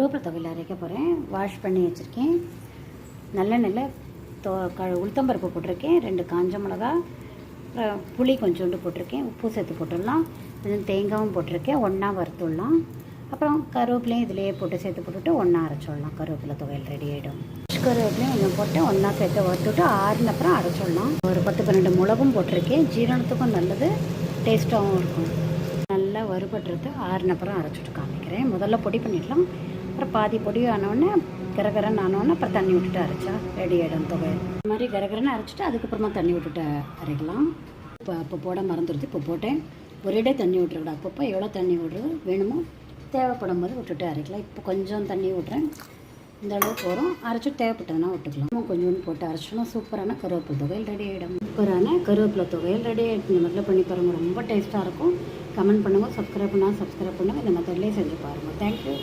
கருவேப்பிலை தொகையில் அரைக்க போகிறேன் வாஷ் பண்ணி வச்சுருக்கேன். நல்லெண்ணெயில் தோ க உளுத்தம்பருப்பு போட்டிருக்கேன். ரெண்டு காஞ்ச மிளகா அப்புறம் புளி கொஞ்சோண்டு போட்டிருக்கேன். உப்பு சேர்த்து போட்டுடலாம். கொஞ்சம் தேங்காயும் போட்டிருக்கேன். ஒன்றா வறுத்துடலாம். அப்புறம் கருவேப்பிலையும் இதிலேயே போட்டு சேர்த்து போட்டுட்டு ஒன்றா அரைச்சிடலாம். கருவேப்பிலை துவையல் ரெடி ஆகிடும் கருவேப்பிலையும் கொஞ்சம் போட்டு ஒன்றா சேர்த்து வறுத்துட்டு ஆறுன அப்புறம் அரைச்சிடலாம். ஒரு பத்து பன்னெண்டு மிளகும் போட்டிருக்கேன். ஜீரணத்துக்கும் நல்லது. டேஸ்ட்டாகவும் இருக்கும். நல்லா வறுபட்டுறது ஆறுன அப்புறம் அரைச்சிட்டு காமிக்கிறேன். முதல்ல பொடி பண்ணிடலாம். அப்புறம் பாதி பொடி ஆனோடனே கரகரன்னு ஆனோடனே அப்புறம் தண்ணி விட்டுட்டு அரைச்சா ரெடி ஆகிடும் துவையல் இந்த மாதிரி கரகரன்னு அரைச்சிட்டு அதுக்கப்புறமா தண்ணி விட்டுட்டு அரைக்கலாம். இப்போ அப்போ போட மறந்துடுது. இப்போ போட்டேன். ஒரேடே தண்ணி விட்டுருக்கூடாது அப்பப்போ எவ்வளோ தண்ணி விடுறது வேணுமோ தேவைப்படும் போது விட்டுட்டு அரைக்கலாம். இப்போ கொஞ்சம் தண்ணி விட்றேன் இந்த அளவு போகிறோம் அரைச்சிட்டு தேவைப்பட்டதுன்னா விட்டுக்கலாம். கொஞ்சோண்டு போட்டு அரைச்சோம்னா சூப்பரான கருவேப்பிலை தொகையில் ரெடி ஆகிடும் சூப்பரான கருவேப்பிலை தொகையில் ரெடி ஆகிடும் இந்த மாதிரிலாம் பண்ணி பாருங்கள் ரொம்ப டேஸ்ட்டாக இருக்கும். கமெண்ட் பண்ணுங்கள் சப்ஸ்கிரைப் பண்ணால் சப்ஸ்கிரைப் பண்ணுங்கள் இந்த மெத்தட்லேயே செஞ்சு பாருங்கள் தேங்க்யூ